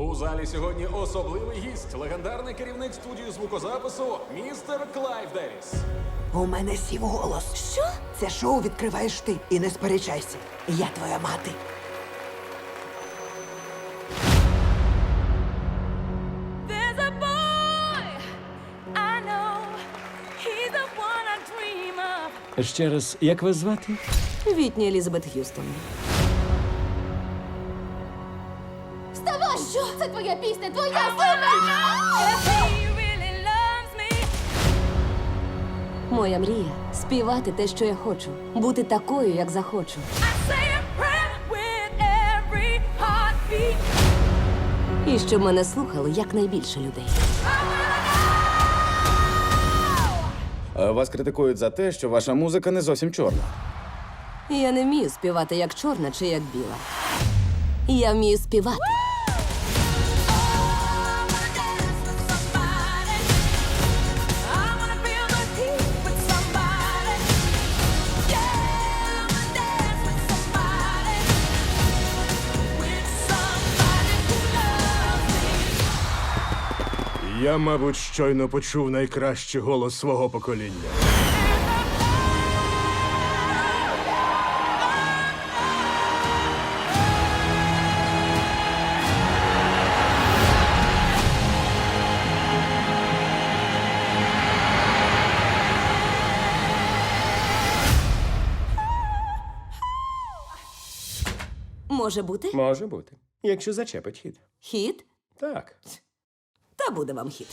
У залі сьогодні особливий гість, легендарний керівник студії звукозапису містер Клайв Девіс. У мене сів голос. Що? Це шоу відкриваєш ти. І не сперечайся. Я твоя мати. There's a boy I know. He's the one I dream of. Ще раз, як вас звати? Вітні Елізабет Х'юстон. Вставай! Що? Це твоя пісня, твоя me. Моя мрія співати те, що я хочу, бути такою, як захочу. І щоб мене слухало якнайбільше людей. Е, Вас критикують за те, що ваша музика не зовсім чорна. Я не вмію співати як чорна чи як біла. Я вмію співати. Я, мабуть, щойно почув найкращий голос свого покоління. Може бути? Може бути. Якщо зачепить хід. Хіт? Так. Та буде вам хід.